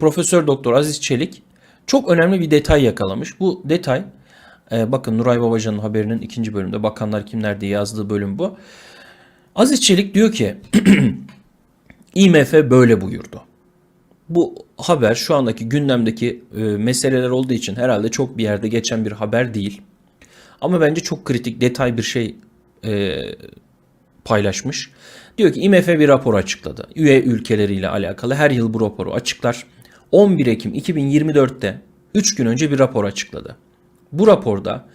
Profesör Doktor Aziz Çelik çok önemli bir detay yakalamış. Bu detay e, bakın Nuray Babacan'ın haberinin ikinci bölümde bakanlar kimler diye yazdığı bölüm bu. Aziz Çelik diyor ki IMF böyle buyurdu. Bu haber şu andaki gündemdeki e, meseleler olduğu için herhalde çok bir yerde geçen bir haber değil. Ama bence çok kritik detay bir şey e, paylaşmış. Diyor ki IMF bir rapor açıkladı. Üye ülkeleriyle alakalı her yıl bu raporu açıklar. 11 Ekim 2024'te 3 gün önce bir rapor açıkladı. Bu raporda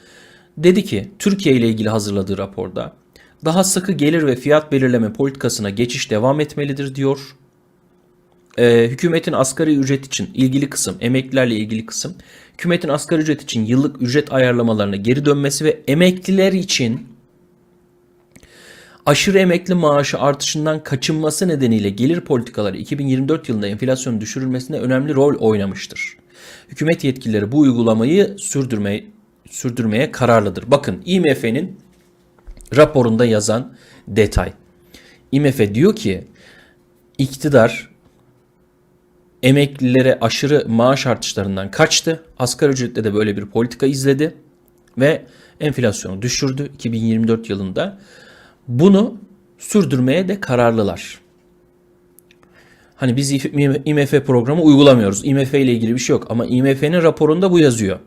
dedi ki Türkiye ile ilgili hazırladığı raporda daha sıkı gelir ve fiyat belirleme politikasına geçiş devam etmelidir diyor. Ee, hükümetin asgari ücret için ilgili kısım, emeklilerle ilgili kısım, hükümetin asgari ücret için yıllık ücret ayarlamalarına geri dönmesi ve emekliler için aşırı emekli maaşı artışından kaçınması nedeniyle gelir politikaları 2024 yılında enflasyonun düşürülmesine önemli rol oynamıştır. Hükümet yetkilileri bu uygulamayı sürdürmeye, sürdürmeye kararlıdır. Bakın IMF'nin raporunda yazan detay. IMF diyor ki iktidar emeklilere aşırı maaş artışlarından kaçtı. Asgari ücretle de böyle bir politika izledi ve enflasyonu düşürdü 2024 yılında. Bunu sürdürmeye de kararlılar. Hani biz IMF programı uygulamıyoruz. IMF ile ilgili bir şey yok ama IMF'nin raporunda bu yazıyor.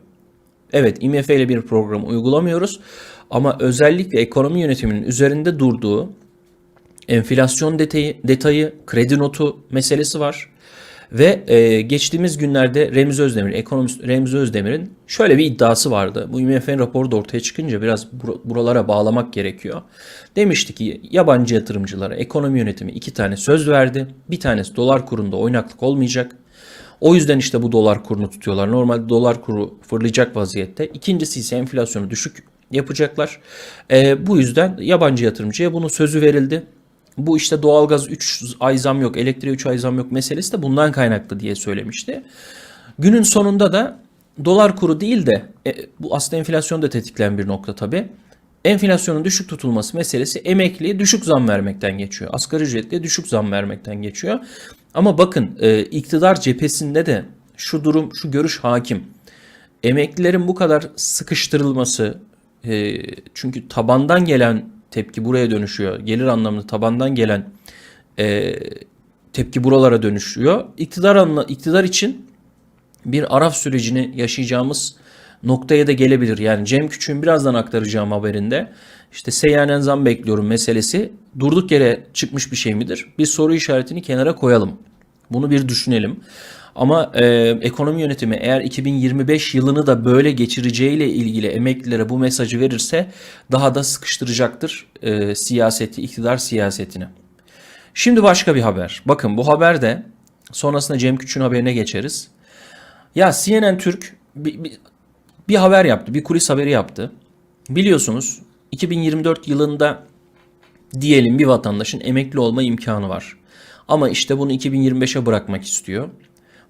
Evet IMF ile bir program uygulamıyoruz ama özellikle ekonomi yönetiminin üzerinde durduğu enflasyon detayı, detayı kredi notu meselesi var. Ve e, geçtiğimiz günlerde Remzi Özdemir, ekonomist Remzi Özdemir'in şöyle bir iddiası vardı. Bu IMF'nin raporu da ortaya çıkınca biraz buralara bağlamak gerekiyor. Demişti ki yabancı yatırımcılara ekonomi yönetimi iki tane söz verdi. Bir tanesi dolar kurunda oynaklık olmayacak. O yüzden işte bu dolar kurunu tutuyorlar. Normalde dolar kuru fırlayacak vaziyette. İkincisi ise enflasyonu düşük yapacaklar. E, bu yüzden yabancı yatırımcıya bunun sözü verildi. Bu işte doğalgaz 3 ay zam yok, elektriğe 3 ay zam yok meselesi de bundan kaynaklı diye söylemişti. Günün sonunda da dolar kuru değil de e, bu aslında enflasyon da tetikleyen bir nokta tabii. Enflasyonun düşük tutulması meselesi emekliye düşük zam vermekten geçiyor. Asgari ücretliye düşük zam vermekten geçiyor. Ama bakın e, iktidar cephesinde de şu durum, şu görüş hakim. Emeklilerin bu kadar sıkıştırılması, e, çünkü tabandan gelen tepki buraya dönüşüyor. Gelir anlamında tabandan gelen e, tepki buralara dönüşüyor. İktidar, anla, iktidar için bir araf sürecini yaşayacağımız noktaya da gelebilir. Yani Cem Küçük'ün birazdan aktaracağım haberinde işte seyyanen zam bekliyorum meselesi durduk yere çıkmış bir şey midir? Bir soru işaretini kenara koyalım. Bunu bir düşünelim. Ama e, ekonomi yönetimi eğer 2025 yılını da böyle geçireceğiyle ilgili emeklilere bu mesajı verirse daha da sıkıştıracaktır e, siyaseti, iktidar siyasetini. Şimdi başka bir haber. Bakın bu haberde sonrasında Cem Küçük'ün haberine geçeriz. Ya CNN Türk bir, bir, bir haber yaptı, bir kulis haberi yaptı. Biliyorsunuz 2024 yılında diyelim bir vatandaşın emekli olma imkanı var. Ama işte bunu 2025'e bırakmak istiyor.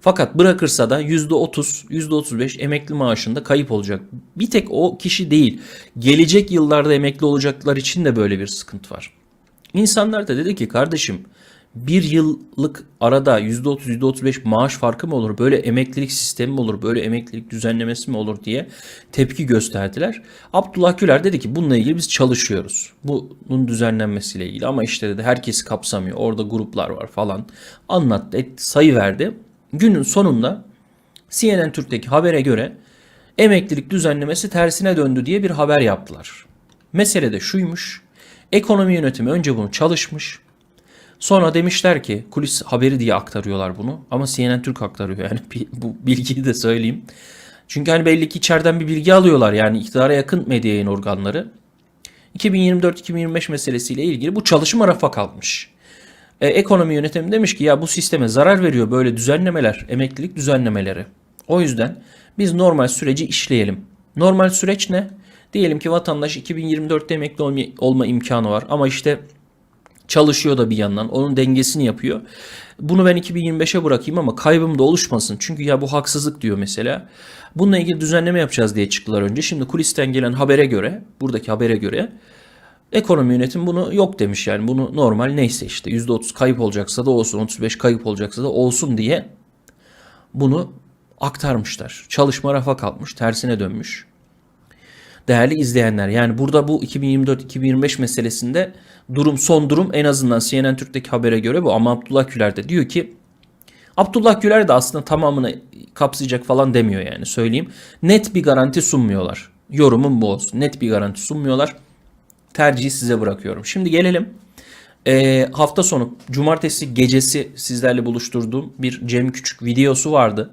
Fakat bırakırsa da %30, %35 emekli maaşında kayıp olacak. Bir tek o kişi değil. Gelecek yıllarda emekli olacaklar için de böyle bir sıkıntı var. İnsanlar da dedi ki kardeşim bir yıllık arada %30 %35 maaş farkı mı olur? Böyle emeklilik sistemi mi olur? Böyle emeklilik düzenlemesi mi olur diye tepki gösterdiler. Abdullah Güler dedi ki bununla ilgili biz çalışıyoruz. Bunun düzenlenmesiyle ilgili ama işte dedi herkesi kapsamıyor. Orada gruplar var falan. Anlattı, etti, sayı verdi. Günün sonunda CNN Türk'teki habere göre emeklilik düzenlemesi tersine döndü diye bir haber yaptılar. Mesele de şuymuş. Ekonomi yönetimi önce bunu çalışmış. Sonra demişler ki kulis haberi diye aktarıyorlar bunu ama CNN Türk aktarıyor yani bu bilgiyi de söyleyeyim. Çünkü hani belli ki içeriden bir bilgi alıyorlar yani iktidara yakın medya yayın organları. 2024-2025 meselesiyle ilgili bu çalışma rafa kalkmış. E, ekonomi yönetimi demiş ki ya bu sisteme zarar veriyor böyle düzenlemeler, emeklilik düzenlemeleri. O yüzden biz normal süreci işleyelim. Normal süreç ne? Diyelim ki vatandaş 2024'te emekli olma, imkanı var ama işte çalışıyor da bir yandan onun dengesini yapıyor. Bunu ben 2025'e bırakayım ama kaybım da oluşmasın. Çünkü ya bu haksızlık diyor mesela. Bununla ilgili düzenleme yapacağız diye çıktılar önce. Şimdi kulisten gelen habere göre, buradaki habere göre Ekonomi yönetim bunu yok demiş yani bunu normal neyse işte %30 kayıp olacaksa da olsun 35 kayıp olacaksa da olsun diye bunu aktarmışlar. Çalışma rafa kalkmış, tersine dönmüş. Değerli izleyenler yani burada bu 2024-2025 meselesinde durum son durum en azından CNN Türk'teki habere göre bu ama Abdullah Güler de diyor ki Abdullah Güler de aslında tamamını kapsayacak falan demiyor yani söyleyeyim. Net bir garanti sunmuyorlar. Yorumum bu olsun. Net bir garanti sunmuyorlar. Tercihi size bırakıyorum. Şimdi gelelim. Ee, hafta sonu cumartesi gecesi sizlerle buluşturduğum bir Cem Küçük videosu vardı.